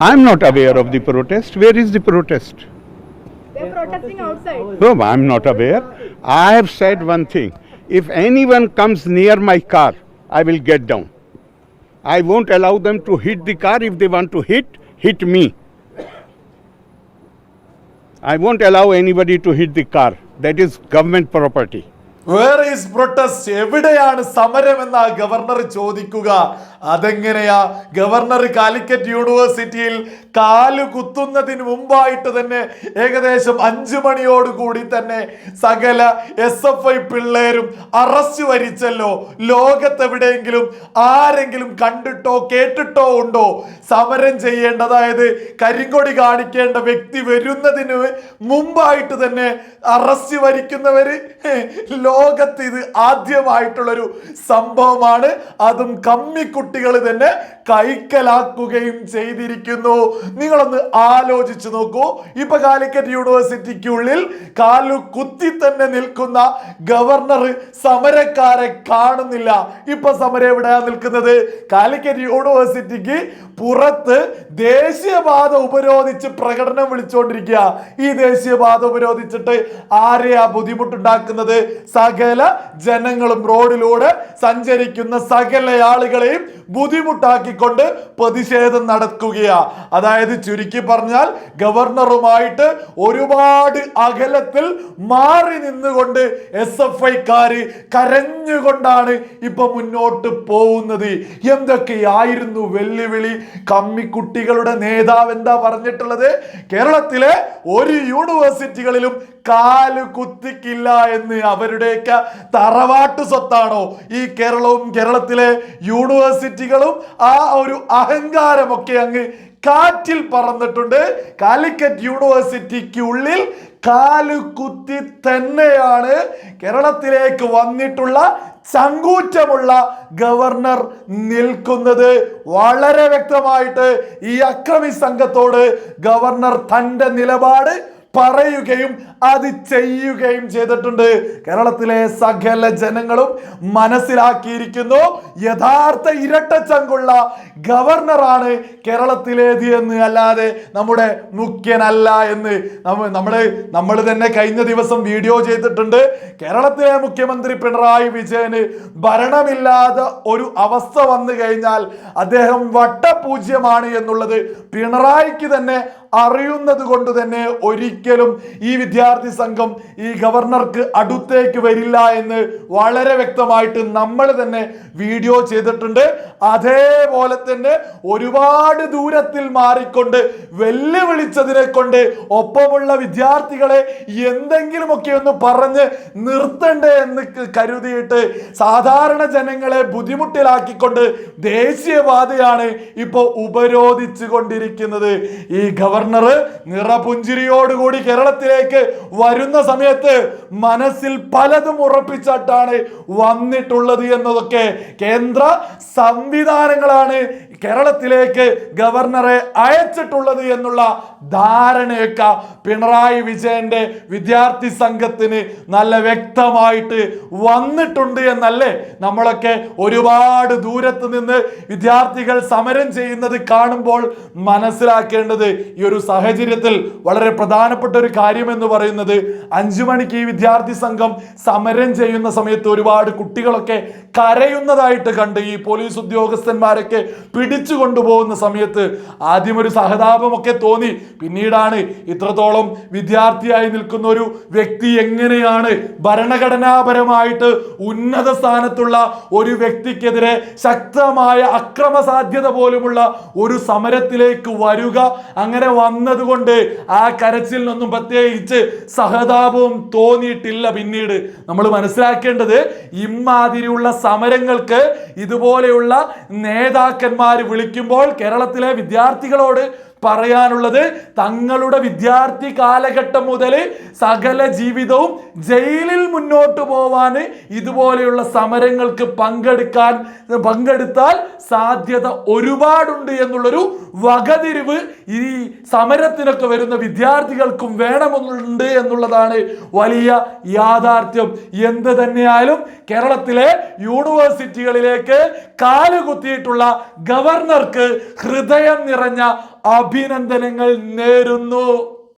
I'm not aware of the protest. Where is the protest? They're protesting outside. No, I'm not aware. I have said one thing. If anyone comes near my car, I will get down. I won't allow them to hit the car. If they want to hit, hit me. I won't allow anybody to hit the car. That is government property. Where is protest എവിടെയാണ് സമരം എന്ന governor ചോദിക്കുക. അതെങ്ങനെയാ? Governor Calicut യൂണിവേഴ്സിറ്റിയിൽ കാൽ കുത്തുന്നതിന് മുമ്പായിട്ട് തന്നെ ഏകദേശം അഞ്ചു മണിയോടുകൂടി തന്നെ സകല എസ് എഫ് ഐ പിള്ളേരും അറസ്റ്റ് വരിച്ചല്ലോ. ലോകത്തെവിടെയെങ്കിലും ആരെങ്കിലും കണ്ടിട്ടോ കേട്ടിട്ടോ ഉണ്ടോ? സമരം ചെയ്യേണ്ട അതായത് കരിങ്കൊടി കാണിക്കേണ്ട വ്യക്തി വരുന്നതിന് മുമ്പായിട്ട് തന്നെ അറസ്റ്റ് വരിക്കുന്നവര് ലോകത്ത് ഇത് ആദ്യമായിട്ടുള്ളൊരു സംഭവമാണ്. അതും കമ്മിക്കുട്ടികൾ തന്നെ കൈക്കലാക്കുകയും ചെയ്തിരിക്കുന്നു. നിങ്ങളൊന്ന് ആലോചിച്ചു നോക്കൂ. ഇപ്പൊ കാലിക്കറ്റ് യൂണിവേഴ്സിറ്റിക്കുള്ളിൽ കാലു കുത്തി തന്നെ നിൽക്കുന്ന ഗവർണർ സമരക്കാരെ കാണുന്നില്ല. ഇപ്പൊ സമരം എവിടെയാ നിൽക്കുന്നത്? കാലിക്കറ്റ് യൂണിവേഴ്സിറ്റിക്ക് പുറത്ത് ദേശീയപാത ഉപരോധിച്ച് പ്രകടനം വിളിച്ചുകൊണ്ടിരിക്കുക ഈ ദേശീയപാത ഉപരോധിച്ചിട്ട് ആരെയാ ബുദ്ധിമുട്ടുണ്ടാക്കുന്നത്? സകല ജനങ്ങളും റോഡിലൂടെ സഞ്ചരിക്കുന്ന സകല ആളുകളെയും ബുദ്ധിമുട്ടാക്കിക്കൊണ്ട് പ്രതിഷേധം നടക്കുകയാ. അതായത് ചുരുക്കി പറഞ്ഞാൽ ഗവർണറുമായിട്ട് ഒരുപാട് അകലത്തിൽ മാറി നിന്നുകൊണ്ട് എസ് എഫ് ഐക്കാര് കരഞ്ഞുകൊണ്ടാണ് ഇപ്പൊ മുന്നോട്ട് പോകുന്നത്. എന്തൊക്കെയായിരുന്നു വെല്ലുവിളി? കമ്മിക്കുട്ടികളുടെ നേതാവ് എന്താ പറഞ്ഞിട്ടുള്ളത്? കേരളത്തിലെ ഒരു യൂണിവേഴ്സിറ്റികളിലും കാൽ കുത്തിക്കില്ല എന്ന് അവരുടെയൊക്കെ തറവാട്ട് സ്വത്താണോ? ഈ കേരളവും കേരളത്തിലെ യൂണിവേഴ്സിറ്റികളും ആ ഒരു അഹങ്കാരമൊക്കെ അങ്ങ് കാറ്റിൽ പറന്നിട്ടുണ്ട്. കാലിക്കറ്റ് യൂണിവേഴ്സിറ്റിക്ക് ഉള്ളിൽ കാലുകുത്തി തന്നെയാണ് കേരളത്തിലേക്ക് വന്നിട്ടുള്ള ചങ്കൂറ്റമുള്ള ഗവർണർ നിൽക്കുന്നത്. വളരെ വ്യക്തമായിട്ട് ഈ അക്രമി സംഘത്തോട് ഗവർണർ തന്റെ നിലപാട് പറയുകയും അത് ചെയ്യുകയും ചെയ്തിട്ടുണ്ട്. കേരളത്തിലെ സകല ജനങ്ങളും മനസ്സിലാക്കിയിരിക്കുന്നു. യഥാർത്ഥ ഇരട്ടച്ചങ്കുള്ള ഗവർണറാണ് കേരളത്തിലേത് എന്ന് അല്ലാതെ നമ്മുടെ മുഖ്യനല്ല എന്ന് നമ്മൾ നമ്മൾ തന്നെ കഴിഞ്ഞ ദിവസം വീഡിയോ ചെയ്തിട്ടുണ്ട്. കേരളത്തിലെ മുഖ്യമന്ത്രി പിണറായി വിജയന് ഭരണമില്ലാതെ ഒരു അവസ്ഥ വന്നു കഴിഞ്ഞാൽ അദ്ദേഹം വട്ടപൂജ്യമാണ് എന്നുള്ളത് പിണറായിക്ക് തന്നെ അറിയുന്നത് കൊണ്ട് തന്നെ ഒരിക്കലും ഈ വിദ്യാർത്ഥി സംഘം ഈ ഗവർണർക്ക് അടുത്തേക്ക് വരില്ല എന്ന് വളരെ വ്യക്തമായിട്ട് നമ്മൾ തന്നെ വീഡിയോ ചെയ്തിട്ടുണ്ട്. അതേപോലെ തന്നെ ഒരുപാട് ദൂരത്തിൽ മാറിക്കൊണ്ട് വെല്ലുവിളിച്ചതിനെ കൊണ്ട് ഒപ്പമുള്ള വിദ്യാർത്ഥികളെ എന്തെങ്കിലുമൊക്കെ ഒന്ന് പറഞ്ഞ് നിർത്തണ്ടേ എന്ന് കരുതിയിട്ട് സാധാരണ ജനങ്ങളെ ബുദ്ധിമുട്ടിലാക്കിക്കൊണ്ട് ദേശീയപാതയാണ് ഇപ്പോൾ ഉപരോധിച്ചു കൊണ്ടിരിക്കുന്നത് ഈ ഗവർണർ നിറപുഞ്ചിരിയോടുകൂടി കേരളത്തിലേക്ക് വരുന്ന സമയത്ത് മനസ്സിൽ പലതും ഉറപ്പിച്ചിട്ടാണ് വന്നിട്ടുള്ളത് എന്നതൊക്കെ കേന്ദ്ര സംവിധാനങ്ങളാണ് കേരളത്തിലേക്ക് ഗവർണറെ അയച്ചിട്ടുള്ളത് എന്നുള്ള ധാരണയൊക്കെ പിണറായി വിജയന്റെ വിദ്യാർത്ഥി സംഘത്തിന് നല്ല വ്യക്തമായിട്ട് വന്നിട്ടുണ്ട് എന്നല്ലേ? നമ്മളൊക്കെ ഒരുപാട് ദൂരത്ത് നിന്ന് വിദ്യാർത്ഥികൾ സമരം ചെയ്യുന്നത് കാണുമ്പോൾ മനസ്സിലാക്കേണ്ടത് ഈ ഒരു സാഹചര്യത്തിൽ വളരെ പ്രധാനപ്പെട്ട ഒരു കാര്യം എന്ന് പറയുന്നത് അഞ്ചു മണിക്ക് ഈ വിദ്യാർത്ഥി സംഘം സമരം ചെയ്യുന്ന സമയത്ത് ഒരുപാട് കുട്ടികളൊക്കെ കരയുന്നതായിട്ട് കണ്ട് ഈ പോലീസ് ഉദ്യോഗസ്ഥന്മാരൊക്കെ പിടിച്ചു കൊണ്ടുപോകുന്ന സമയത്ത് ആദ്യം ഒരു സഹതാപമൊക്കെ തോന്നി. പിന്നീടാണ് ഇത്രത്തോളം വിദ്യാർത്ഥിയായി നിൽക്കുന്ന ഒരു വ്യക്തി എങ്ങനെയാണ് ഭരണഘടനാപരമായിട്ട് ഉന്നത സ്ഥാനത്തുള്ള ഒരു വ്യക്തിക്കെതിരെ ശക്തമായ അക്രമ സാധ്യത പോലുമുള്ള ഒരു സമരത്തിലേക്ക് വരുക? അങ്ങനെ വന്നതുകൊണ്ട് ആ കരച്ചിലിനൊന്നും പ്രത്യേകിച്ച് സഹതാപവും തോന്നിയിട്ടില്ല പിന്നീട്. നമ്മൾ മനസ്സിലാക്കേണ്ടത് ഇമാതിരിയുള്ള സമരങ്ങൾക്ക് ഇതുപോലെയുള്ള നേതാക്കന്മാർ വിളിക്കുമ്പോൾ കേരളത്തിലെ വിദ്യാർത്ഥികളോട് പറയാനുള്ളത് തങ്ങളുടെ വിദ്യാർത്ഥി കാലഘട്ടം മുതൽ സകല ജീവിതവും ജയിലിൽ മുന്നോട്ട് പോവാൻ ഇതുപോലെയുള്ള സമരങ്ങൾക്ക് പങ്കെടുക്കാൻ പങ്കെടുത്താൽ സാധ്യത ഒരുപാടുണ്ട് എന്നുള്ളൊരു വകതിരിവ് ഈ സമരത്തിനൊക്കെ വരുന്ന വിദ്യാർത്ഥികൾക്കും വേണമെന്നുണ്ട് എന്നുള്ളതാണ് വലിയ യാഥാർത്ഥ്യം. എന്ത് തന്നെയായാലും കേരളത്തിലെ യൂണിവേഴ്സിറ്റികളിലേക്ക് കാലുകുത്തിയിട്ടുള്ള ഗവർണർക്ക് ഹൃദയം നിറഞ്ഞ അഭിനന്ദനങ്ങൾ നേരുന്നു.